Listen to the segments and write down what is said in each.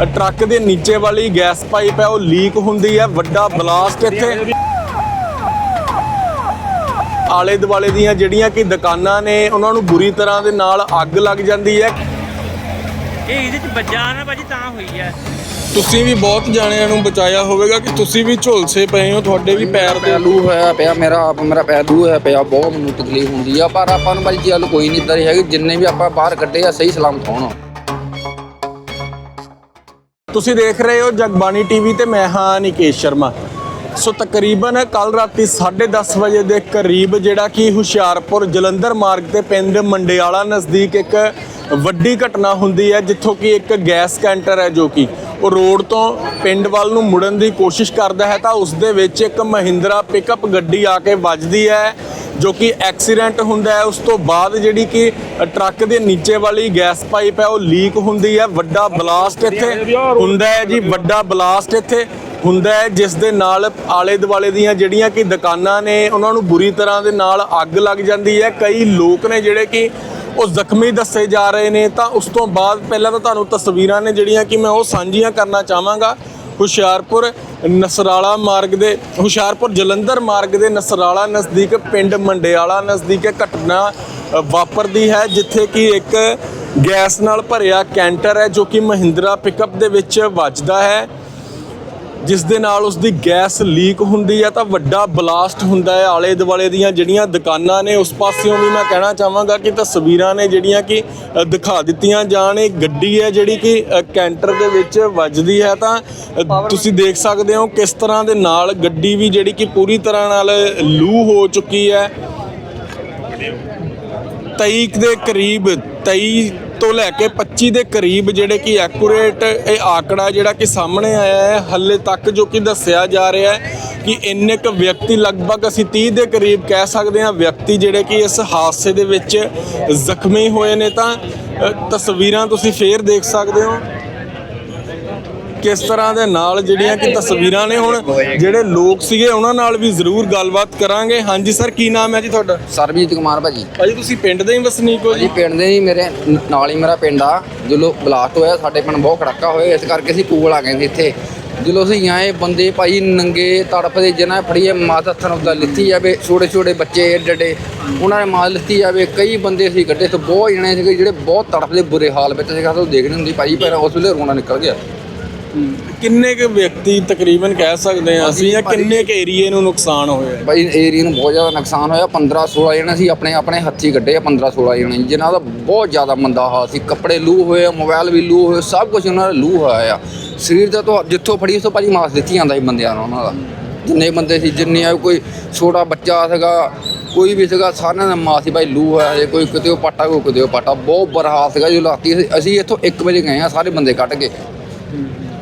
Truck ਦੇ ਨੀਚੇ ਵਾਲੀ ਗੈਸ ਪਾਈਪ ਹੈ ਉਹ ਲੀਕ ਹੁੰਦੀ ਹੈ ਵੱਡਾ ਬਲਾਸਟ ਇੱਥੇ। ਆਲੇ ਦੁਆਲੇ ਦੀਆਂ ਜਿਹੜੀਆਂ ਕਿ ਦੁਕਾਨਾਂ ਨੇ ਉਹਨਾਂ ਨੂੰ ਬੁਰੀ ਤਰ੍ਹਾਂ ਦੇ ਨਾਲ ਅੱਗ ਲੱਗ ਜਾਂਦੀ ਹੈ। ਇਹ ਇਹਦੇ ਚ ਵੱਜਾ ਨਾ ਭਾਜੀ ਤਾਂ ਹੋਈ ਹੈ। ਤੁਸੀਂ ਵੀ ਬਹੁਤ ਜਾਣਿਆਂ ਨੂੰ ਬਚਾਇਆ ਹੋਵੇਗਾ ਕਿ ਤੁਸੀਂ ਵੀ ਝੁਲਸੇ ਪਏ ਹੋ ਤੁਹਾਡੇ ਵੀ ਪੈਰ ਦੇ ਲੂ ਹੋਇਆ ਪਿਆ ਮੇਰਾ ਆਪ ਮੇਰਾ ਪੈਰ ਲੂ ਹੋਇਆ ਪਿਆ ਬਹੁਤ ਮੈਨੂੰ ਤਕਲੀਫ ਹੁੰਦੀ ਆ ਪਰ ਆਪਾਂ ਨੂੰ ਬਾਈ ਜੀ ਹਲ ਕੋਈ ਨਹੀਂ ਇਦਾਂ ਹੈਗੀ ਜਿੰਨੇ ਵੀ ਆਪਾਂ ਬਾਹਰ ਕੱਢੇ ਆ ਸਹੀ ਸਲਾਮਤ ਹੋਣ। ਤੁਸੀਂ ਦੇਖ ਰਹੇ ਹੋ ਜਗਬਾਣੀ ਟੀਵੀ ਤੇ ਮੈਂ ਹਾਂ ਨਿਕੇਸ਼ ਸ਼ਰਮਾ। ਸੋ ਤਕਰੀਬਨ ਕੱਲ ਰਾਤੀ 10:30 ਵਜੇ ਦੇ ਕਰੀਬ ਜਿਹੜਾ ਕਿ ਹੁਸ਼ਿਆਰਪੁਰ ਜਲੰਧਰ ਮਾਰਗ ਤੇ ਪਿੰਡ ਮੰਡਿਆਲਾ ਨਜ਼ਦੀਕ ਇੱਕ ਵੱਡੀ ਘਟਨਾ ਹੁੰਦੀ ਹੈ, ਜਿੱਥੋਂ ਕਿ ਇੱਕ ਗੈਸ ਕੈਂਟਰ ਹੈ ਜੋ ਕਿ। ਉਹ ਰੋਡ ਤੋਂ ਪਿੰਡ ਵੱਲ ਨੂੰ ਮੁੜਨ ਦੀ ਕੋਸ਼ਿਸ਼ ਕਰਦਾ ਹੈ ਤਾਂ ਉਸ ਦੇ ਵਿੱਚ ਇੱਕ ਮਹਿੰਦਰਾ ਪਿਕਅਪ ਗੱਡੀ ਆ ਕੇ ਵੱਜਦੀ ਹੈ, ਜੋ ਕਿ ਐਕਸੀਡੈਂਟ ਹੁੰਦਾ ਹੈ। ਉਸ ਤੋਂ ਬਾਅਦ ਜਿਹੜੀ ਕਿ ਟਰੱਕ ਦੇ ਨੀਚੇ ਵਾਲੀ ਗੈਸ ਪਾਈਪ ਹੈ, ਉਹ ਲੀਕ ਹੁੰਦੀ ਹੈ। ਵੱਡਾ ਬਲਾਸਟ ਇੱਥੇ ਹੁੰਦਾ ਹੈ ਜੀ, ਵੱਡਾ ਬਲਾਸਟ ਇੱਥੇ ਹੁੰਦਾ ਹੈ, ਜਿਸ ਦੇ ਨਾਲ ਆਲੇ ਦੁਆਲੇ ਦੀਆਂ ਜਿਹੜੀਆਂ ਕਿ ਦੁਕਾਨਾਂ ਨੇ, ਉਹਨਾਂ ਨੂੰ ਬੁਰੀ ਤਰ੍ਹਾਂ ਦੇ ਨਾਲ ਅੱਗ ਲੱਗ ਜਾਂਦੀ ਹੈ। ਕਈ ਲੋਕ ਨੇ ਜਿਹੜੇ ਕਿ ਉਹ ਜ਼ਖਮੀ ਦੱਸੇ ਜਾ ਰਹੇ ਨੇ, ਤਾਂ ਉਸ ਤੋਂ ਬਾਅਦ ਪਹਿਲਾਂ ਤਾਂ ਤੁਹਾਨੂੰ ਤਸਵੀਰਾਂ ਨੇ ਜਿਹੜੀਆਂ ਕਿ ਮੈਂ ਉਹ ਸਾਂਝੀਆਂ ਕਰਨਾ ਚਾਹਾਂਗਾ। ਹੁਸ਼ਿਆਰਪੁਰ ਨਸਰਾਲਾ ਮਾਰਗ ਦੇ, ਹੁਸ਼ਿਆਰਪੁਰ ਜਲੰਧਰ ਮਾਰਗ ਦੇ ਨਸਰਾਲਾ ਨਜ਼ਦੀਕ ਪਿੰਡ ਮੰਡਿਆਲਾ ਨਜ਼ਦੀਕ ਘਟਨਾ ਵਾਪਰਦੀ ਹੈ, ਜਿੱਥੇ ਕਿ ਇੱਕ ਗੈਸ ਨਾਲ ਭਰਿਆ ਕੈਂਟਰ ਹੈ, ਜੋ ਕਿ ਮਹਿੰਦਰਾ ਪਿਕਅਪ ਦੇ ਵਿੱਚ ਵੱਜਦਾ ਹੈ। ਜਿਸ ਦੇ ਨਾਲ ਉਸ ਦੀ ਗੈਸ ਲੀਕ ਹੁੰਦੀ ਹੈ ਤਾਂ ਵੱਡਾ ਬਲਾਸਟ ਹੁੰਦਾ ਹੈ ਆਲੇ ਦੁਆਲੇ ਦੀਆਂ ਜਿਹੜੀਆਂ ਦੁਕਾਨਾਂ ਨੇ ਉਸ ਪਾਸਿਓਂ ਵੀ ਮੈਂ ਕਹਿਣਾ ਚਾਹਾਂਗਾ ਕਿ ਤਸਵੀਰਾਂ ਨੇ ਜਿਹੜੀਆਂ ਕਿ ਦਿਖਾ ਦਿੱਤੀਆਂ ਜਾਣ। ਇਹ ਗੱਡੀ ਹੈ ਜਿਹੜੀ ਕਿ ਕੈਂਟਰ ਦੇ ਵਿੱਚ ਵੱਜਦੀ ਹੈ ਤਾਂ ਤੁਸੀਂ ਦੇਖ ਸਕਦੇ ਹੋ ਕਿਸ ਤਰ੍ਹਾਂ ਦੇ ਨਾਲ ਗੱਡੀ ਵੀ ਜਿਹੜੀ ਕਿ ਪੂਰੀ ਤਰ੍ਹਾਂ ਨਾਲ ਲੂ ਹੋ ਚੁੱਕੀ ਹੈ। 23 ਦੇ ਕਰੀਬ 23 ਤੋਂ ਲੈ ਕੇ 25 ਦੇ ਕਰੀਬ ਜਿਹੜੇ ਕਿ ਐਕੂਰੇਟ ਇਹ ਆંકੜਾ ਜਿਹੜਾ ਕਿ ਸਾਹਮਣੇ ਆਇਆ ਹੈ, ਹੱਲੇ ਤੱਕ ਜੋ ਕਿ ਦੱਸਿਆ ਜਾ ਰਿਹਾ ਹੈ ਕਿ ਇੰਨੇ ਕੁ ਵਿਅਕਤੀ, ਲਗਭਗ ਅਸੀਂ 30 ਦੇ ਕਰੀਬ ਕਹਿ ਸਕਦੇ ਹਾਂ ਵਿਅਕਤੀ ਜਿਹੜੇ ਕਿ ਇਸ ਹਾਦਸੇ ਦੇ ਵਿੱਚ ਜ਼ਖਮੀ ਹੋਏ ਨੇ ਤਾਂ ਤਸਵੀਰਾਂ ਤੁਸੀਂ ਫੇਰ ਦੇਖ ਸਕਦੇ ਹੋ। ਕਿਸ ਤਰ੍ਹਾਂ ਦੇ ਨਾਲ ਜਿਹੜੀਆਂ ਕਿ ਤਸਵੀਰਾਂ ਨੇ ਹੁਣ ਜਿਹੜੇ ਲੋਕ ਸੀਗੇ ਉਹਨਾਂ ਨਾਲ ਵੀ ਜ਼ਰੂਰ ਗੱਲਬਾਤ ਕਰਾਂਗੇ। ਹਾਂਜੀ ਸਰ ਕੀ ਨਾਮ ਹੈ ਜੀ ਤੁਹਾਡਾ? ਸਰਬਜੀਤ ਕੁਮਾਰ ਭਾਜੀ। ਭਾਜੀ ਤੁਸੀਂ ਪਿੰਡ ਦੇ ਹੀ ਵਸਨੀਕ ਹੋ ਜੀ? ਜੀ ਪਿੰਡ ਦੇ ਹੀ ਮੇਰੇ ਨਾਲ ਹੀ ਮੇਰਾ ਪਿੰਡ ਆ। ਜਦੋਂ ਬਲਾਸਟ ਹੋਇਆ ਸਾਡੇ ਪਿੰਡ ਬਹੁਤ ਖੜਾਕਾ ਹੋਇਆ। ਇਸ ਕਰਕੇ ਅਸੀਂ ਕੋਲ ਆ ਗਏ ਸੀ ਇੱਥੇ। ਜਦੋਂ ਅਸੀਂ ਆਏ ਬੰਦੇ ਭਾਈ ਨੰਗੇ ਤੜਫਦੇ ਜਿਹਨਾਂ ਫੜੀਏ ਮਾਤ ਹੱਥਾਂ ਨਾਲ ਲਿੱਤੀ ਜਾਵੇ। ਛੋਟੇ ਛੋਟੇ ਬੱਚੇ ਏਡੇ ਉਹਨਾਂ ਨੇ ਮਾਲ ਲਿੱਤੀ ਜਾਵੇ। ਕਈ ਬੰਦੇ ਸੀ ਕੱਢੇ ਤੇ ਬਹੁਤ ਜਣੇ ਸੀਗੇ ਜਿਹੜੇ ਬਹੁਤ ਤੜਫਦੇ ਬੁਰੇ ਹਾਲ ਵਿੱਚ ਸੀਗਾ। ਤਾਂ ਦੇਖ ਨਹੀਂ ਹੁੰਦੀ ਭਾਈ ਪਰ ਉਸ ਵੇਲੇ ਰੋਣਾ ਨਿਕਲ ਗਿਆ। ਕਿੰਨੇ ਕੁ ਵਿਅਕਤੀ ਤਕਰੀਬਨ ਕਹਿ ਸਕਦੇ ਹਾਂ ਅਸੀਂ ਜਾਂ ਕਿੰਨੇ ਕੁ ਏਰੀਏ ਨੂੰ ਨੁਕਸਾਨ ਹੋਇਆ ਭਾਈ ਏਰੀਆ ਨੂੰ ਬਹੁਤ ਜ਼ਿਆਦਾ ਨੁਕਸਾਨ ਹੋਇਆ। 15 16 ਜਣੇ ਸੀ ਆਪਣੇ ਆਪਣੇ ਹੱਥੀ ਕੱਢੇ ਆ 15 16 ਜਣੇ। ਜਿਨ੍ਹਾਂ ਦਾ ਬਹੁਤ ਜ਼ਿਆਦਾ ਮੰਦਾ ਹਾਲ ਸੀ। ਕੱਪੜੇ ਲੂ ਹੋਏ ਮੋਬਾਈਲ ਵੀ ਲੂ ਹੋਏ ਸਭ ਕੁਝ ਉਹਨਾਂ ਦਾ ਲੂ ਹੋਇਆ ਆ। ਸਰੀਰ ਦਾ ਤੋਂ ਜਿੱਥੋਂ ਫੜੀ ਉਸ ਤੋਂ ਭਾਜੀ ਮਾਸ ਦਿੱਤੀ ਜਾਂਦਾ ਸੀ ਬੰਦਿਆਂ ਨੂੰ ਉਹਨਾਂ ਦਾ। ਜਿੰਨੇ ਬੰਦੇ ਸੀ ਜਿੰਨੇ ਆ ਕੋਈ ਛੋਟਾ ਬੱਚਾ ਸੀਗਾ ਕੋਈ ਵੀ ਸੀਗਾ ਸਾਰਿਆਂ ਦਾ ਮਾਸ ਸੀ ਭਾਈ ਲੂ ਹੋਇਆ ਜੇ ਕੋਈ ਕਿਤੇ ਉਹ ਪਾਟਾ ਕੋਈ ਕਿਤੇ ਉਹ ਪਾਟਾ। ਬਹੁਤ ਬੁਰਾ ਹਾਲ ਸੀਗਾ ਜੋ ਅਸੀਂ- ਅਸੀਂ ਇੱਥੋਂ 1 ਵਜੇ ਗਏ ਆ ਸਾਰੇ ਬੰਦੇ ਕੱਢ ਕੇ।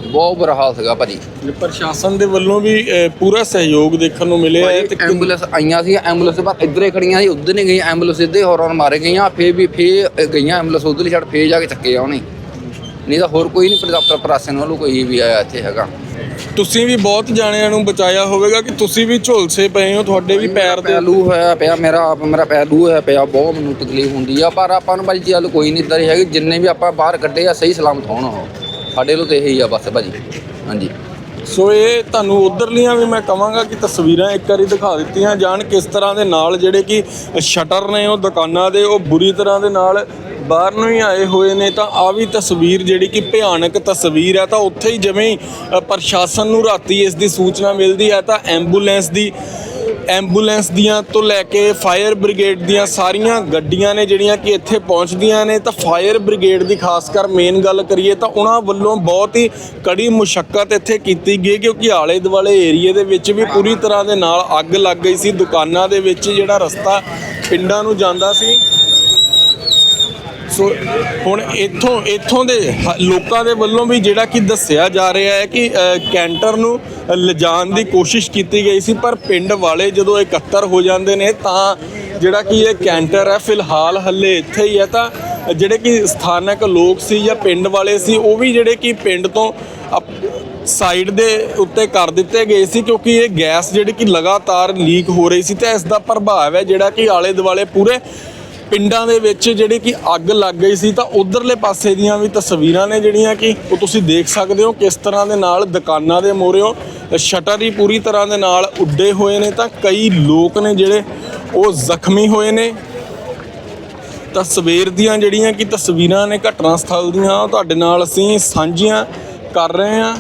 ਬਹੁਤ ਬੁਰਾ ਹਾਲ ਸੀਗਾ ਭਾਜੀ। ਪ੍ਰਸ਼ਾਸਨ ਦੇ ਵੱਲੋਂ ਵੀ ਅਹ, ਪੂਰਾ ਸਹਿਯੋਗ ਦੇਖਣ ਨੂੰ ਮਿਲਿਆ ਹੈ ਤੇ ਕਿੰਨ- ਐਂਬੂਲੈਂਸ ਆਈਆਂ ਸੀ ਐਂਬੂਲੈਂਸ ਬਾਅਦ ਇੱਧਰ ਖੜੀਆਂ ਸੀ ਉਧਰ ਨਹੀਂ ਗਈਆਂ ਐਂਬੂਲੈਂਸ ਸਿੱਧੇ ਹੋਰਨ ਮਾਰੇ ਗਈਆਂ ਫੇਰ ਵੀ ਫੇਰ ਗਈਆਂ ਐਂਬੂਲੈਂਸ ਉਧਰਲੀ ਛੱਡ ਫੇਰ ਜਾ ਕੇ ਚੱਕੇ ਆ ਉਹਨੇ। ਨਹੀਂ ਤਾਂ ਹੋਰ ਕੋਈ ਨਹੀਂ ਡਾਕਟਰ ਪ੍ਰਾਸਨ ਵੱਲੋਂ ਕੋਈ ਵੀ ਆਇਆ ਇੱਥੇ ਹੈਗਾ। ਤੁਸੀਂ ਵੀ ਬਹੁਤ ਜਾਣਿਆਂ ਨੂੰ ਬਚਾਇਆ ਹੋਵੇਗਾ ਕਿ ਤੁਸੀਂ ਵੀ ਝੁਲਸੇ ਪਏ ਹੋ ਤੁਹਾਡੇ ਵੀ ਪੈਰ ਦੇ ਪੈਰ ਲੂ ਹੋਇਆ ਪਿਆ ਮੇਰਾ ਆਪ ਮੇਰਾ ਪੈਰ ਲੂ ਹੋਇਆ ਪਿਆ ਬਹੁਤ ਮੈਨੂੰ ਤਕਲੀਫ ਹੁੰਦੀ ਆ ਪਰ ਆਪਾਂ ਨੂੰ ਭਾਜੀ ਜੀ ਹਲ ਕੋਈ ਨਹੀਂ ਇਦਾਂ ਹੈਗੀ ਜਿੰਨੇ ਵੀ ਆਪਾਂ ਬਾਹਰ ਕੱਢੇ ਆ ਸਹੀ ਸਲਾਮਤ ਹੋਣ ਉਹ। ਸਾਡੇ ਲੋ ਤੇ ਇਹੀ ਆ ਬਸ ਭਾਜੀ। ਹਾਂਜੀ। ਸੋ ਇਹ ਤੁਹਾਨੂੰ ਉਧਰਲੀਆਂ ਵੀ ਮੈਂ ਕਹਾਂਗਾ ਕਿ ਤਸਵੀਰਾਂ ਇੱਕ ਵਾਰੀ ਦਿਖਾ ਦਿੱਤੀਆਂ ਜਾਣ ਕਿਸ ਤਰ੍ਹਾਂ ਦੇ ਨਾਲ ਜਿਹੜੇ ਕਿ ਸ਼ਟਰ ਨੇ ਉਹ ਦੁਕਾਨਾਂ ਦੇ, ਉਹ ਬੁਰੀ ਤਰ੍ਹਾਂ ਦੇ ਨਾਲ ਬਾਹਰ ਨੂੰ ਹੀ ਆਏ ਹੋਏ ਨੇ। ਤਾਂ ਆ ਵੀ ਤਸਵੀਰ ਜਿਹੜੀ ਕਿ ਭਿਆਨਕ ਤਸਵੀਰ ਹੈ, ਤਾਂ ਉੱਥੇ ਹੀ ਜਿਵੇਂ ਹੀ ਪ੍ਰਸ਼ਾਸਨ ਨੂੰ ਰਾਤੀ ਇਸ ਦੀ ਸੂਚਨਾ ਮਿਲਦੀ ਹੈ, ਤਾਂ ਐਂਬੂਲੈਂਸ ਦੀ ਐਂਬੂਲੈਂਸ ਦੀਆਂ ਤੋਂ ਲੈ ਕੇ ਫਾਇਰ ਬ੍ਰਿਗੇਡ ਦੀਆਂ ਸਾਰੀਆਂ ਗੱਡੀਆਂ ਨੇ ਜਿਹੜੀਆਂ ਕਿ ਇੱਥੇ ਪਹੁੰਚਦੀਆਂ ਨੇ। ਤਾਂ ਫਾਇਰ ਬ੍ਰਿਗੇਡ ਦੀ ਖਾਸ ਕਰ ਮੇਨ ਗੱਲ ਕਰੀਏ ਤਾਂ ਉਹਨਾਂ ਵੱਲੋਂ ਬਹੁਤ ਹੀ ਕੜੀ ਮੁਸ਼ਕਲ ਇੱਥੇ ਕੀਤੀ ਗਈ ਕਿਉਂਕਿ ਆਲੇ ਦੁਆਲੇ ਏਰੀਏ ਦੇ ਵਿੱਚ ਵੀ ਪੂਰੀ ਤਰ੍ਹਾਂ ਦੇ ਨਾਲ ਅੱਗ ਲੱਗ ਗਈ ਸੀ। ਦੁਕਾਨਾਂ ਦੇ ਵਿੱਚ ਜਿਹੜਾ ਰਸਤਾ ਪਿੰਡਾਂ ਨੂੰ ਜਾਂਦਾ ਸੀ। ਸੋ ਹੁਣ ਇੱਥੋਂ ਇੱਥੋਂ ਦੇ ਹ- ਲੋਕਾਂ ਦੇ ਵੱਲੋਂ ਵੀ ਜਿਹੜਾ ਕਿ ਦੱਸਿਆ ਜਾ ਰਿਹਾ ਹੈ ਕਿ ਕੈਂਟਰ ਨੂੰ ਲਿਜਾਣ ਦੀ ਕੋਸ਼ਿਸ਼ ਕੀਤੀ ਗਈ ਸੀ, ਪਰ ਪਿੰਡ ਵਾਲੇ ਜਦੋਂ ਇਕੱਤਰ ਹੋ ਜਾਂਦੇ ਨੇ, ਤਾਂ ਜਿਹੜਾ ਕਿ ਇਹ ਕੈਂਟਰ ਹੈ, ਫਿਲਹਾਲ ਹੱਲੇ ਇੱਥੇ ਹੀ ਹੈ, ਤਾਂ ਜਿਹੜੇ ਕਿ ਸਥਾਨਕ ਲੋਕ ਸੀ ਜਾਂ ਪਿੰਡ ਵਾਲੇ ਸੀ, ਉਹ ਵੀ ਜਿਹੜੇ ਕਿ ਪਿੰਡ ਤੋਂ ਅਪ- ਸਾਈਡ ਦੇ ਉੱਤੇ ਕਰ ਦਿੱਤੇ ਗਏ ਸੀ, ਕਿਉਂਕਿ ਇਹ ਗੈਸ ਜਿਹੜੀ ਕਿ ਲਗਾਤਾਰ ਲੀਕ ਹੋ ਰਹੀ ਸੀ, ਤੇ ਇਸ ਦਾ ਪ੍ਰਭਾਵ ਹੈ ਜਿਹੜਾ ਕਿ ਆਲੇ ਦੁਆਲੇ ਪੂਰੇ ਪਿੰਡਾਂ ਦੇ ਵਿੱਚ ਜਿਹੜੀ ਕਿ ਅੱਗ ਲੱਗ ਗਈ ਸੀ ਤਾਂ ਉਧਰਲੇ ਪਾਸੇ ਦੀਆਂ ਵੀ ਤਸਵੀਰਾਂ ਨੇ ਜਿਹੜੀਆਂ ਕਿ ਉਹ ਤੁਸੀਂ ਦੇਖ ਸਕਦੇ ਹੋ ਕਿਸ ਤਰ੍ਹਾਂ ਦੇ ਨਾਲ ਦੁਕਾਨਾਂ ਦੇ ਮੋਰਿਓ ਸ਼ਟਰ ਹੀ ਪੂਰੀ ਤਰ੍ਹਾਂ ਦੇ ਨਾਲ ਉੱਡੇ ਹੋਏ ਨੇ ਤਾਂ ਕਈ ਲੋਕ ਨੇ ਜਿਹੜੇ ਉਹ ਜ਼ਖਮੀ ਹੋਏ ਨੇ। ਤਾਂ ਸਵੇਰ ਦੀਆਂ ਜਿਹੜੀਆਂ ਕਿ ਤਸਵੀਰਾਂ ਨੇ ਘਟਨਾ ਸਥਲ ਦੀਆਂ ਤੁਹਾਡੇ ਨਾਲ ਅਸੀਂ ਸਾਂਝੀਆਂ ਕਰ ਰਹੇ ਹਾਂ।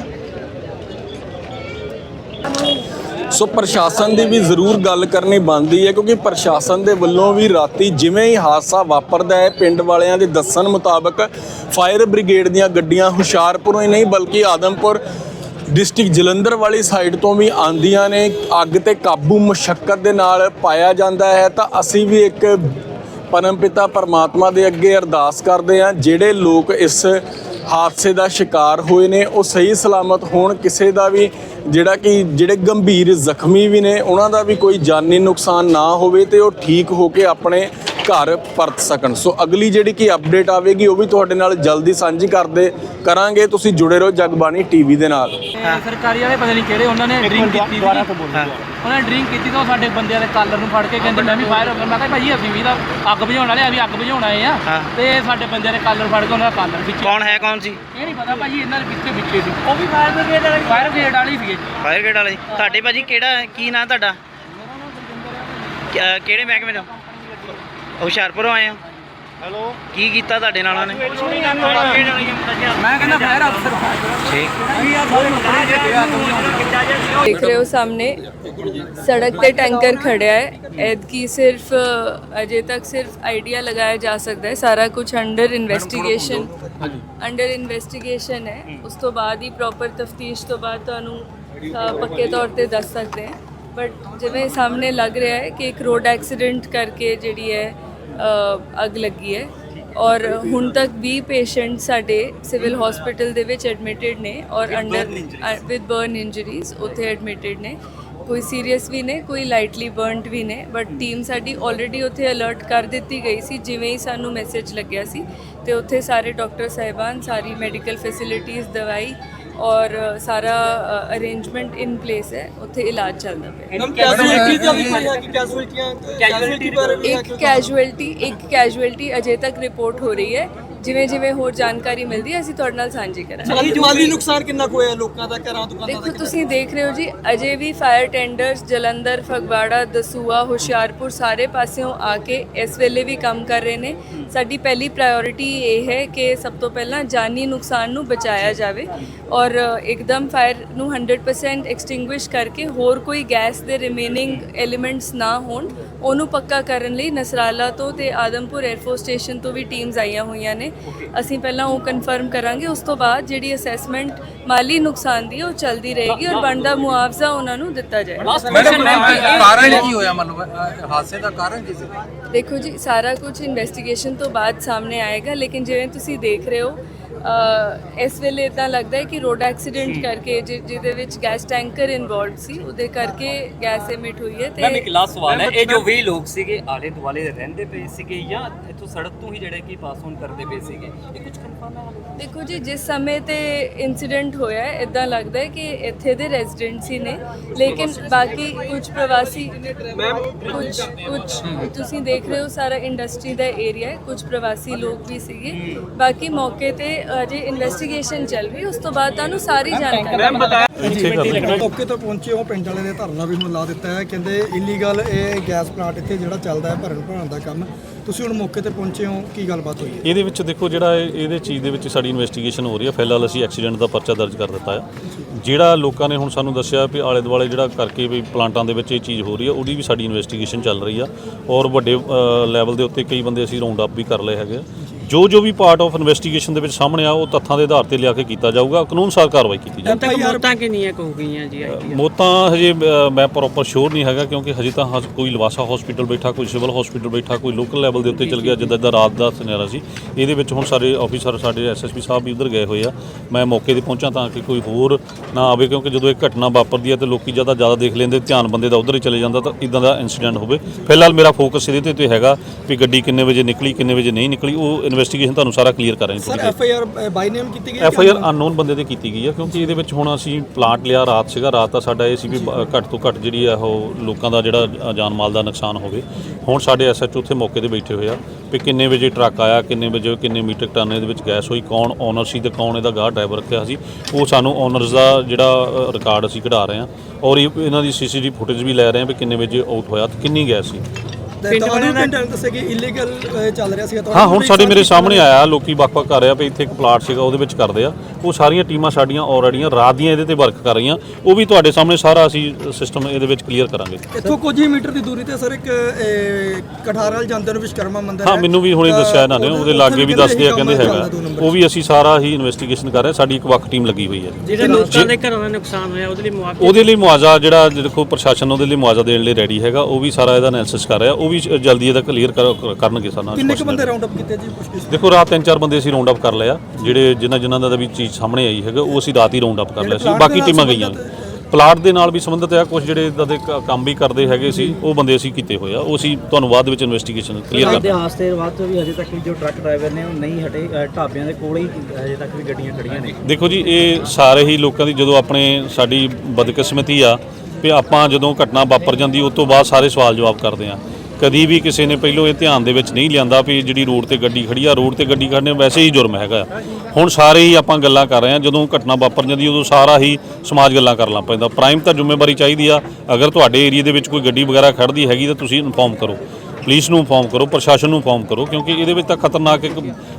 ਸੋ ਪ੍ਰਸ਼ਾਸਨ ਦੀ ਵੀ ਜ਼ਰੂਰ ਗੱਲ ਕਰਨੀ ਬਣਦੀ ਹੈ, ਕਿਉਂਕਿ ਪ੍ਰਸ਼ਾਸਨ ਦੇ ਵੱਲੋਂ ਵੀ ਰਾਤੀ ਜਿਵੇਂ ਹੀ ਹਾਦਸਾ ਵਾਪਰਦਾ ਹੈ, ਪਿੰਡ ਵਾਲਿਆਂ ਦੇ ਦੱਸਣ ਮੁਤਾਬਕ ਫਾਇਰ ਬ੍ਰਿਗੇਡ ਦੀਆਂ ਗੱਡੀਆਂ ਹੁਸ਼ਿਆਰਪੁਰੋਂ ਹੀ ਨਹੀਂ, ਬਲਕਿ ਆਦਮਪੁਰ ਡਿਸਟ੍ਰਿਕਟ ਜਲੰਧਰ ਵਾਲੀ ਸਾਈਡ ਤੋਂ ਵੀ ਆਂਦੀਆਂ ਨੇ। ਅੱਗ ਤੇ ਕਾਬੂ ਮੁਸ਼ੱਕਤ ਦੇ ਨਾਲ ਪਾਇਆ ਜਾਂਦਾ ਹੈ। ਤਾਂ ਅਸੀਂ ਵੀ ਇੱਕ ਪਰਮਪਿਤਾ ਪਰਮਾਤਮਾ ਦੇ ਅੱਗੇ ਅਰਦਾਸ ਕਰਦੇ ਹਾਂ, ਜਿਹੜੇ ਲੋਕ ਇਸ ਹਾਦਸੇ ਦਾ ਸ਼ਿਕਾਰ ਹੋਏ ਨੇ, ਉਹ ਸਹੀ ਸਲਾਮਤ ਹੋਣ, ਕਿਸੇ ਦਾ ਵੀ ਜਿਹੜਾ ਕਿ ਜਿਹੜੇ ਗੰਭੀਰ ਜ਼ਖਮੀ ਵੀ ਨੇ ਉਹਨਾਂ ਦਾ ਵੀ ਕੋਈ ਜਾਨੀ ਨੁਕਸਾਨ ਨਾ ਹੋਵੇ ਤੇ ਉਹ ਠੀਕ ਹੋ ਕੇ ਆਪਣੇ ਘਰ ਪਰਤ ਸਕਣ। ਸੋ ਅਗਲੀ ਜਿਹੜੀ ਕਿ ਅਪਡੇਟ ਆਵੇਗੀ ਉਹ ਵੀ ਤੁਹਾਡੇ ਨਾਲ ਜਲਦੀ ਸਾਂਝੀ ਕਰਦੇ ਕਰਾਂਗੇ। ਤੁਸੀਂ ਜੁੜੇ ਰਹੋ ਜਗਬਾਣੀ ਟੀਵੀ ਦੇ ਨਾਲ। ਸਰਕਾਰੀ ਵਾਲੇ ਪਤਾ ਨਹੀਂ ਕਿਹੜੇ ਉਹਨਾਂ ਨੇ ਡਰਿੰਕ ਕੀਤੀ ਸੀ। ਉਹਨਾਂ ਨੇ ਡਰਿੰਕ ਕੀਤੀ ਤਾਂ ਉਹ ਸਾਡੇ ਬੰਦਿਆਂ ਦੇ ਕਾਲਰ ਨੂੰ ਫੜ ਕੇ ਕਹਿੰਦੇ ਮੈਂ ਵੀ ਫਾਇਰ ਹੋ ਗਿਆ। ਮੈਂ ਕਿਹਾ ਭਾਈ ਅਸੀਂ ਵੀ ਤਾਂ ਅੱਗ ਬੁਝਾਉਣ ਵਾਲੇ ਆ ਵੀ ਅੱਗ ਬੁਝਾਉਣ ਆਏ ਆ। ਤੇ ਸਾਡੇ ਬੰਦਿਆਂ ਦੇ ਕਾਲਰ ਫੜ ਕੇ ਉਹਨਾਂ ਦਾ ਕਾਲਰ ਵਿੱਚ ਕੌਣ ਹੈ ਕੌਣ ਸੀ? ਇਹ ਨਹੀਂ ਪਤਾ ਭਾਈ ਇਹਨਾਂ ਦੇ ਪਿੱਛੇ ਵਿੱਚੇ ਸੀ। ਉਹ ਵੀ ਫਾਇਰ ਬ੍ਰਿਗੇਡ ਵਾਲੇ ਫਾਇਰ ਬ੍ਰਿਗੇਡ ਵਾਲੇ ਸੀਗੇ। ਫਾਇਰ ਗੇਟ ਵਾਲੇ ਤੁਹਾਡੇ ਭਾਜੀ ਕਿਹੜਾ ਕੀ ਨਾਂ ਤੁਹਾਡਾ? ਕਿਆ- ਕਿਹੜੇ ਮਹਿਕਮੇ ਤੋਂ? ਹੁਸ਼ਿਆਰਪੁਰੋਂ ਆਏ ਹੋ? ਹੈਲੋ? ਕੀ ਕੀਤਾ ਤੁਹਾਡੇ ਨਾਲ ਉਹਨੇ? ਮੈਂ ਕਹਿੰਦਾ ਫਾਇਰ ਅਫਸਰ ਦੇਖ ਰਹੇ ਹੋ ਸਾਹਮਣੇ ਸੜਕ ਤੇ ਟੈਂਕਰ ਖੜਿਆ ਹੈ। ਐਦਕੀ ਸਿਰਫ ਅ, ਅਜੇ ਤੱਕ ਸਿਰਫ ਆਈਡੀਆ ਲਗਾਇਆ ਜਾ ਸਕਦਾ ਹੈ। ਸਾਰਾ ਕੁਝ ਅੰਡਰ ਇਨਵੈਸਟੀਗੇਸ਼ਨ ਅੰਡਰ ਇਨਵੈਸਟੀਗੇਸ਼ਨ ਹੈ। ਉਸ ਤੋਂ ਬਾਅਦ ਹੀ ਪ੍ਰੋਪਰ ਤਫਤੀਸ਼ ਤੋਂ ਬਾਅਦ ਤੁਹਾਨੂੰ ਅ, ਪੱਕੇ ਤੌਰ ਤੇ ਦੱਸ ਸਕਦੇ ਹਾਂ। ਬਟ ਜਿਵੇਂ ਸਾਹਮਣੇ ਲੱਗ ਰਿਹਾ ਹੈ ਕਿ ਇੱਕ ਰੋਡ ਐਕਸੀਡੈਂਟ ਕਰਕੇ ਜਿਹੜੀ ਹੈ ਅੱਗ ਲੱਗੀ ਹੈ। ਔਰ ਹੁਣ ਤੱਕ 20 ਪੇਸ਼ੈਂਟ ਸਾਡੇ ਸਿਵਲ ਹਸਪੀਟਲ ਦੇ ਵਿੱਚ ਐਡਮਿਟਡ ਨੇ ਔਰ ਅੰਡਰ ਵਿਦ ਬਰਨ ਇੰਜਰੀਜ਼ ਉੱਥੇ ਐਡਮਿਟਡ ਨੇ। ਕੋਈ ਸੀਰੀਅਸ ਵੀ ਨੇ ਕੋਈ ਲਾਈਟਲੀ ਬਰਨਡ ਵੀ ਨੇ ਬਟ ਟੀਮ ਸਾਡੀ ਆਲਰੇਡੀ ਉੱਥੇ ਅਲਰਟ ਕਰ ਦਿੱਤੀ ਗਈ ਸੀ ਜਿਵੇਂ ਹੀ ਸਾਨੂੰ ਮੈਸੇਜ ਲੱਗਿਆ ਸੀ। ਤੇ ਉੱਥੇ ਸਾਰੇ ਡਾਕਟਰ ਸਾਹਿਬਾਨ ਸਾਰੀ ਮੈਡੀਕਲ ਫੈਸਿਲਿਟੀਜ਼ ਦਵਾਈ ਔਰ ਅ, ਸਾਰਾ ਅਰੇਂਜਮੈਂਟ ਇਨ ਪਲੇਸ ਹੈ ਉੱਥੇ ਇਲਾਜ ਚੱਲਦਾ ਪਿਆ ਇੱਕ ਕੈਜੂਅਲਟੀ ਇੱਕ ਕੈਜੂਅਲਟੀ ਅਜੇ ਤੱਕ ਰਿਪੋਰਟ ਹੋ ਰਹੀ ਹੈ ਜਿਵੇਂ ਜਿਵੇਂ ਹੋਰ ਜਾਣਕਾਰੀ ਮਿਲਦੀ ਹੈ ਅਸੀਂ ਤੁਹਾਡੇ ਨਾਲ ਸਾਂਝੀ ਕਰਾਂਗੇ। ਮਾਲੀ ਮਾਲੀ ਨੁਕਸਾਨ ਕਿੰਨਾ ਕੁ ਹੋਇਆ ਲੋਕਾਂ ਦਾ ਘਰਾਂ ਦੁਕਾਨਾਂ ਦਾ ਦੇਖੋ ਤੁਸੀਂ ਦੇਖ ਰਹੇ ਹੋ ਜੀ ਅਜੇ ਵੀ ਫਾਇਰ ਟੈਂਡਰਸ ਜਲੰਧਰ ਫਗਵਾੜਾ ਦਸੂਆ ਹੁਸ਼ਿਆਰਪੁਰ ਸਾਰੇ ਪਾਸਿਓਂ ਆ ਕੇ ਇਸ ਵੇਲੇ ਵੀ ਕੰਮ ਕਰ ਰਹੇ ਨੇ। ਸਾਡੀ ਪਹਿਲੀ ਪ੍ਰਾਇੋਰਟੀ ਇਹ ਹੈ ਕਿ ਸਭ ਤੋਂ ਪਹਿਲਾਂ ਜਾਨੀ ਨੁਕਸਾਨ ਨੂੰ ਬਚਾਇਆ ਜਾਵੇ ਔਰ ਇੱਕਦਮ ਫਾਇਰ ਨੂੰ 100% ਐਕਸਟਿੰਗੁਇਸ਼ ਕਰਕੇ ਹੋਰ ਕੋਈ ਗੈਸ ਦੇ ਰਿਮੇਨਿੰਗ ਐਲੀਮੈਂਟਸ ਨਾ ਹੋਣ ਉਹਨੂੰ ਪੱਕਾ ਕਰਨ ਲਈ ਨਸਰਾਲਾ ਤੋਂ ਤੇ ਆਦਮਪੁਰ 에ਅਰਫੋਰਸ ਸਟੇਸ਼ਨ ਤੋਂ ਵੀ ਟੀਮਸ ਆਈਆਂ ਹੋਈਆਂ ਨੇ। ਅਸੀਂ ਪਹਿਲਾਂ ਉਹ ਕਨਫਰਮ ਕਰਾਂਗੇ ਉਸ ਤੋਂ ਬਾਅਦ ਜਿਹੜੀ ਅਸੈਸਮੈਂਟ ਮਾਲੀ ਨੁਕਸਾਨ ਦੀ ਉਹ ਚੱਲਦੀ ਰਹੇਗੀ ਔਰ ਬਣਦਾ ਮੁਆਵਜ਼ਾ ਉਹਨਾਂ ਨੂੰ ਦਿੱਤਾ ਜਾਏਗਾ। ਕਾਰਨ ਕੀ ਹੋਇਆ ਮਤਲਬ ਅਹ, ਹਾਦਸੇ ਦਾ ਕਾਰਨ ਕੀ ਸੀ? ਦੇਖੋ ਜੀ ਸਾਰਾ ਕੁਝ ਇਨਵੈਸਟੀਗੇਸ਼ਨ ਤੋਂ ਬਾਅਦ ਸਾਹਮਣੇ ਆਏਗਾ ਲੇਕਿਨ ਜਿਵੇਂ ਤੁਸੀਂ ਦੇਖ ਰਹੇ ਹੋ ਇਸ ਵੇਲੇ ਇਦਾਂ ਲੱਗਦਾ ਹੈ ਕਿ ਰੋਡ ਐਕਸੀਡੈਂਟ ਕਰਕੇ ਜਿ- ਜਿਹਦੇ ਵਿੱਚ ਗੈਸ ਟੈਂਕਰ ਇਨਵੋਲਡ ਸੀ ਉਹਦੇ ਕਰਕੇ ਗੈਸ ਐਮਿਟ ਹੋਈ ਹੈ ਤੇ ਮੈਮ ਇੱਕ ਲਾਸਟ ਸਵਾਲ ਹੈ ਇਹ ਜੋ 20 ਲੋਕ ਸੀਗੇ ਆਲੇ ਦੁਆਲੇ ਦੇ ਰਹਿੰਦੇ ਪਏ ਸੀਗੇ ਜਾਂ ਇੱਥੋਂ ਸੜਕ ਤੋਂ ਹੀ ਜਿਹੜੇ ਕਿ ਪਾਸ ਔਨ ਕਰਦੇ ਪਏ ਸੀਗੇ? ਇਹ ਕੁਝ ਕਨਫਰਮ ਹੈ ਹਾਲੇ? ਦੇਖੋ ਜੀ ਜਿਸ ਸਮੇਂ ਤੇ ਇਨਸੀਡੈਂਟ ਹੋਇਆ ਹੈ ਇਦਾਂ ਲੱਗਦਾ ਹੈ ਕਿ ਇੱਥੇ ਦੇ ਰੈਜ਼ੀਡੈਂਟਸ ਹੀ ਨੇ ਲੇਕਿਨ ਬਾਕੀ ਕੁਝ ਪ੍ਰਵਾਸੀ ਕੁਝ ਕੁਝ ਤੁਸੀਂ ਦੇਖ ਰਹੇ ਹੋ ਸਾਰਾ ਇੰਡਸਟਰੀ ਦਾ ਏਰੀਆ ਹੈ ਕੁਝ ਪ੍ਰਵਾਸੀ ਲੋਕ ਵੀ ਸੀਗੇ। ਬਾਕੀ ਮੌਕੇ ਤੇ ਅਜੇ ਇਨਵੈਸਟੀਗੇਸ਼ਨ ਚੱਲ ਰਹੀ ਉਸ ਤੋਂ ਬਾਅਦ ਤੁਹਾਨੂੰ ਸਾਰੀ ਜਾਣਕਾਰੀ ਤੋਂ ਪਹੁੰਚੇ ਉਹ ਪਿੰਡ ਵਾਲੇ ਨੇ ਧਰਨਾ ਵੀ ਹੁਣ ਲਾ ਦਿੱਤਾ ਹੈ। ਕਹਿੰਦੇ ਇਲੀਗਲ ਇਹ ਗੈਸ ਪਲਾਂਟ ਇੱਥੇ ਜਿਹੜਾ ਚੱਲਦਾ ਹੈ ਭਰਨ ਭਰਨ ਦਾ ਕੰਮ। ਤੁਸੀਂ ਹੁਣ ਮੌਕੇ ਤੇ ਪਹੁੰਚੇ ਹੋ ਕੀ ਗੱਲਬਾਤ ਹੋਈ ਹੈ? ਇਹਦੇ ਵਿੱਚ ਦੇਖੋ ਜਿਹੜਾ ਇਹ- ਇਹਦੇ ਚੀਜ਼ ਦੇ ਵਿੱਚ ਸਾਡੀ ਇਨਵੈਸਟੀਗੇਸ਼ਨ ਹੋ ਰਹੀ ਹੈ। ਫਿਲਹਾਲ ਅਸੀਂ ਐਕਸੀਡੈਂਟ ਦਾ ਪਰਚਾ ਦਰਜ ਕਰ ਦਿੱਤਾ ਹੈ। ਜਿਹੜਾ ਲੋਕਾਂ ਨੇ ਹੁਣ ਸਾਨੂੰ ਦੱਸਿਆ ਵੀ ਆਲੇ ਦੁਆਲੇ ਜਿਹੜਾ ਕਰਕੇ ਵੀ ਪਲਾਂਟਾਂ ਦੇ ਵਿੱਚ ਇਹ ਚੀਜ਼ ਹੋ ਰਹੀ ਹੈ ਉਹਦੀ ਵੀ ਸਾਡੀ ਇਨਵੈਸਟੀਗੇਸ਼ਨ ਚੱਲ ਰਹੀ ਆ। ਔਰ ਵੱਡੇ ਲੈਵਲ ਦੇ ਉੱਤੇ ਕਈ ਬੰਦੇ ਅਸੀਂ ਰਾਉਂਡ ਅਪ ਵੀ ਕਰ ਲਏ ਹੈਗੇ ਆ। ਜੋ ਜੋ ਵੀ ਪਾਰਟ ਆਫ ਇਨਵੈਸਟੀਗੇਸ਼ਨ ਦੇ ਵਿੱਚ ਸਾਹਮਣੇ ਆ ਉਹ ਤੱਥਾਂ ਦੇ ਆਧਾਰ ਤੇ ਲਿਆ ਕੇ ਕੀਤਾ ਜਾਊਗਾ। ਕਾਨੂੰਨ ਅਨੁਸਾਰ ਕਾਰਵਾਈ ਕੀਤੀ ਜਾਊਗੀ। ਤੱਕ ਮੌਤਾਂ ਕਿੰਨੀਆਂ ਹੋ ਗਈਆਂ ਜੀ ਮੌਤਾਂ ਹਜੇ ਮੈਂ ਪ੍ਰੋਪਰ ਸ਼ੋਰ ਨਹੀਂ ਹੈਗਾ ਕਿਉਂਕਿ ਹਜੇ ਤਾਂ ਕੋਈ ਲਵਾਸਾ ਹਸਪੀਟਲ ਬੈਠਾ ਕੋਈ ਸਿਵਲ ਹਸਪੀਟਲ ਬੈਠਾ ਕੋਈ ਲੋਕਲ ਲੈਵਲ ਦੇ ਉੱਤੇ ਚਲ ਗਿਆ ਜਿੱਦਾਂ ਦਾ ਰਾਤ ਦਾ ਸੁਨੇਰਾ ਸੀ। ਇਹਦੇ ਵਿੱਚ ਹੁਣ ਸਾਰੇ ਆਫੀਸਰ ਸਾਡੇ ਐਸਐਸਪੀ ਸਾਹਿਬ ਵੀ ਉਧਰ ਗਏ ਹੋਏ ਆ। ਮੈਂ ਮੌਕੇ ਤੇ ਪਹੁੰਚਾਂ ਤਾਂ ਕਿ ਕੋਈ ਹੋਰ ਨਾ ਆਵੇ ਕਿਉਂਕਿ ਜਦੋਂ ਇਹ ਘਟਨਾ ਵਾਪਰਦੀ ਹੈ ਤੇ ਲੋਕੀ ਜ਼ਿਆਦਾ ਜ਼ਿਆਦਾ ਦੇਖ ਲੈਂਦੇ ਧਿਆਨ ਬੰਦੇ ਦਾ ਉਧਰ ਹੀ ਚਲੇ ਜਾਂਦਾ ਤਾਂ ਇਦਾਂ ਦਾ ਇਨਸੀਡੈਂਟ ਹੋਵੇ। ਫਿਲਹਾਲ ਮੇਰਾ ਫੋਕਸ ਇਹਦੇ ਤੇ ਹੈਗਾ ਵੀ ਗੱਡੀ ਕਿੰਨੇ ਵਜੇ ਨਿਕਲੀ ਕਿੰਨੇ ਵਜੇ ਨਹੀਂ ਨਿਕਲੀ ਉਹ ਇਨਵੈਸਟੀਗੇਸ਼ਨ ਤੁਹਾਨੂੰ ਸਾਰਾ ਕਲੀਅਰ ਕਰਾਂਗੇ sir F I R by name ਕੀਤੀ ਗਈ ਹੈ ਐਫ ਆਈ ਆਰ ਅਨਨੋਨ ਬੰਦੇ ਤੇ ਕੀਤੀ ਗਈ ਹੈ ਕਿਉਂਕਿ ਇਹਦੇ ਵਿੱਚ ਹੁਣ ਅਸੀਂ ਪਲਾਂਟ ਲਿਆ ਰਾਤ ਸੀਗਾ ਰਾਤ ਦਾ ਸਾਡਾ ਇਹ ਸੀ ਵੀ ਬ- ਘੱਟ ਤੋਂ ਘੱਟ ਜਿਹੜੀ ਆ ਉਹ ਲੋਕਾਂ ਦਾ ਜਿਹੜਾ ਅ, ਜਾਨ ਮਾਲ ਦਾ ਨੁਕਸਾਨ ਹੋਵੇ। ਹੁਣ ਸਾਡੇ ਐਸਐਚ ਉੱਥੇ ਮੌਕੇ ਤੇ ਬੈਠੇ ਹੋਏ ਆ ਵੀ ਕਿੰਨੇ ਵਜੇ ਟਰੱਕ ਆਇਆ ਕਿੰਨੇ ਵਜੇ ਕਿੰਨੇ ਮੀਟਰ ਟਨ ਇਹਦੇ ਵਿੱਚ ਗੈਸ ਹੋਈ ਕੌਣ ਓਨਰ ਸੀ ਤੇ ਕੌਣ ਇਹਦਾ ਗਾਹ ਡਰਾਈਵਰ ਰੱਖਿਆ ਸੀ। ਉਹ ਸਾਨੂੰ ਓਨਰਸ ਦਾ ਜਿਹੜਾ ਰਿਕਾਰਡ ਅਸੀਂ ਕਢਾ ਰਹੇ ਹਾਂ ਔਰ ਇਹ- ਇਹਨਾਂ ਦੀ ਸੀਸੀਟੀਵੀ ਫੁਟੇਜ ਵੀ ਲੈ ਰਹੇ ਹਾਂ ਵੀ ਕਿੰਨੇ ਵਜੇ ਆਊਟ ਹੋਇਆ ਤੇ ਕਿੰਨੀ ਗੈਸ ਸੀ। ਤੁਹਾਨੂੰ ਪਿੰਡ ਵਾਲੇ ਦੱਸਿਆ ਕਿ ਇਲੀਗਲ ਚੱਲ ਰਿਹਾ ਸੀਗਾ ਹਾਂ ਹੁਣ ਸਾਡੇ ਮੇਰੇ ਸਾਹਮਣੇ ਆਇਆ ਲੋਕੀ ਵੱਖ-ਵੱਖ ਕਰ ਰਿਹਾ ਵੀ ਇੱਥੇ ਇੱਕ ਪਲਾਟ ਸੀਗਾ ਉਹਦੇ ਵਿੱਚ ਕਰਦੇ ਆ। ਉਹ ਸਾਰੀਆਂ ਟੀਮਾਂ ਸਾਡੀਆਂ ਆਲਰੇਡੀਆਂ ਰਾਤ ਦੀਆਂ ਇਹਦੇ ਤੇ ਵਰਕ ਕਰ ਰਹੀਆਂ। ਉਹ ਵੀ ਤੁਹਾਡੇ ਸਾਹਮਣੇ ਸਾਰਾ ਅਸੀਂ ਸਿਸਟਮ ਇਹਦੇ ਵਿੱਚ ਕਲੀਅਰ ਕਰਾਂਗੇ। ਇੱਥੋਂ ਕੁਝ ਹੀ ਮੀਟਰ ਦੀ ਦੂਰੀ ਤੇ ਸਰ ਇੱਕ ਇਹ, ਕਠਾਰ ਵਾਲ ਜਾਂਦੇ ਨੂੰ ਵਿਸ਼ਕਰਮਾ ਮੰਦਿਰ ਹਾਂ ਹੈ। ਮੈਨੂੰ ਵੀ ਹੁਣੇ ਦੱਸਿਆ ਇਹਨਾਂ ਨੇ ਉਹਦੇ ਲਾਗੇ ਵੀ ਦੱਸਦੇ ਆ ਕਹਿੰਦੇ ਹੈਗਾ। ਉਹ ਵੀ ਅਸੀਂ ਸਾਰਾ ਹੀ ਇਨਵੈਸਟੀਗੇਸ਼ਨ ਕਰ ਰਹੇ ਸਾਡੀ ਇੱਕ ਵੱਖ ਟੀਮ ਲੱਗੀ ਹੋਈ ਹੈ। ਜਿਹੜੇ ਲੋਕਾਂ ਦੇ ਘਰਾਂ ਦਾ ਨੁਕਸਾਨ ਹੋਇਆ ਉਹਦੇ ਲਈ ਮੁਆਵਜ਼ਾ ਉਹਦੇ ਲਈ ਮੁਆਵਜ਼ਾ ਜਿਹੜਾ ਦੇਖੋ ਪ੍ਰਸ਼ਾਸਨ ਉਹਦੇ ਲਈ ਮੁਆਵਜ਼ਾ ਦੇਣ ਲਈ ਰੈਡੀ ਹੈਗਾ ਉਹ ਵੀ ਸਾਰਾ ਇਹਦਾ ਐਨਾਲਿਸਿਸ ਕਰ ਰਿਹਾ ਉਹ ਵੀ ਜਲਦੀ ਇਹਦਾ ਕਲੀਅਰ ਕਰਨਗੇ ਸਾਨੂੰ ਕਿੰਨੇ ਕੁ ਬੰਦੇ ਰਾਉਂਡ ਅਪ ਕੀਤੇ ਜੀ ਪੁੱਛਗਿੱਛ ਦੇਖੋ ਰਾਤ ਤਿੰਨ ਚਾਰ ਬੰਦੇ ਅਸੀਂ ਰਾਉਂਡ ਅਪ ਕਰ ਲਿਆ। ਜਿਹੜੇ ਜਿਨ੍ਹਾਂ ਜਿਨ੍ਹਾਂ ਦਾ ਵੀ ਚੀਜ਼ ਸਾਹਮਣੇ ਆਈ ਹੈਗਾ ਉਹ ਅਸੀਂ ਰਾਤ ਹੀ ਰਾਉਂਡ ਅਪ ਕਰ ਲਿਆ ਸੀ। ਬਾਕੀ ਟੀਮਾਂ ਗਈਆਂ ਪਲਾਟ ਦੇ ਨਾਲ ਵੀ ਸੰਬੰਧਿਤ ਆ ਕੁਝ ਜਿਹੜੇ ਇਦਾਂ ਦੇ ਕੰਮ ਵੀ ਕਰਦੇ ਹੈਗੇ ਸੀ ਉਹ ਬੰਦੇ ਅਸੀਂ ਕੀਤੇ ਹੋਏ ਆ। ਉਹ ਅਸੀਂ ਤੁਹਾਨੂੰ ਬਾਅਦ ਵਿੱਚ ਇਨਵੈਸਟੀਗੇਸ਼ਨ ਕਲੀਅਰ ਕਰ ਇਤਿਹਾਸ ਦੇ ਬਾਅਦ ਤੋਂ ਵੀ ਹਜੇ ਤੱਕ ਵੀ ਜੋ ਟਰੱਕ ਡਰਾਈਵਰ ਨੇ ਉਹ ਨਹੀਂ ਹਟੇ ਢਾਬਿਆਂ ਦੇ ਕੋਲ ਹੀ ਹਜੇ ਤੱਕ ਵੀ ਗੱਡੀਆਂ ਖੜੀਆਂ ਨੇ। ਦੇਖੋ ਜੀ ਇਹ ਸਾਰੇ ਹੀ ਲੋਕਾਂ ਦੀ ਜਦੋਂ ਆਪਣੇ ਸਾਡੀ ਬਦਕਿਸਮਤੀ ਆ ਵੀ ਆਪਾਂ ਜਦੋਂ ਘਟਨਾ ਵਾਪਰ ਜਾਂਦੀ ਉਸ ਤੋਂ ਬਾਅਦ ਸਾਰੇ ਸਵਾਲ ਜਵਾਬ ਕਰਦੇ ਆ। ਕਦੀ ਵੀ ਕਿਸੇ ਨੇ ਪਹਿਲੋਂ ਇਹ ਧਿਆਨ ਦੇ ਵਿੱਚ ਨਹੀਂ ਲਿਆਂਦਾ ਵੀ ਜਿਹੜੀ ਰੋਡ ਤੇ ਗੱਡੀ ਖੜੀ ਆ ਰੋਡ ਤੇ ਗੱਡੀ ਖੜਨੇ ਵੈਸੇ ਹੀ ਜੁਰਮ ਹੈਗਾ। ਹੁਣ ਸਾਰੇ ਹੀ ਆਪਾਂ ਗੱਲਾਂ ਕਰ ਰਹੇ ਆ ਜਦੋਂ ਘਟਨਾ ਵਾਪਰ ਜਾਂਦੀ ਉਦੋਂ ਸਾਰਾ ਹੀ ਸਮਾਜ ਗੱਲਾਂ ਕਰਨ ਲੱਗ ਪੈਂਦਾ। ਪ੍ਰਾਈਮ ਤਾਂ ਜ਼ਿੰਮੇਵਾਰੀ ਚਾਹੀਦੀ ਆ। ਅਗਰ ਤੁਹਾਡੇ ਏਰੀਆ ਦੇ ਵਿੱਚ ਕੋਈ ਗੱਡੀ ਵਗੈਰਾ ਖੜਦੀ ਹੈਗੀ ਤਾਂ ਤੁਸੀਂ ਇਨਫੋਰਮ ਕਰੋ। ਪੁਲਿਸ ਨੂੰ ਇਨਫੋਰਮ ਕਰੋ ਪ੍ਰਸ਼ਾਸਨ ਨੂੰ ਇਨਫੋਰਮ ਕਰੋ ਕਿਉਂਕਿ ਇਹਦੇ ਵਿੱਚ ਤਾਂ ਖਤਰਨਾਕ ਇੱਕ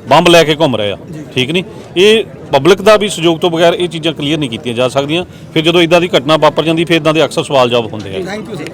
ਬੰਬ ਲੈ ਕੇ ਘੁੰਮ ਰਹੇ ਆ। ਠੀਕ ਨਹੀਂ ਇਹ ਪਬਲਿਕ ਦਾ ਵੀ ਸਹਿਯੋਗ ਤੋਂ ਬਗੈਰ ਇਹ ਚੀਜ਼ਾਂ ਕਲੀਅਰ ਨਹੀਂ ਕੀਤੀਆਂ ਜਾ ਸਕਦੀਆਂ। ਫਿਰ ਜਦੋਂ ਇਦਾਂ ਦੀ ਘਟਨਾ ਵਾਪਰ ਜਾਂਦੀ ਫਿਰ ਇਦਾਂ ਦੇ ਅਕਸਰ ਸਵਾਲ ਜਵਾਬ ਹੁੰਦੇ ਆ। Thank you sir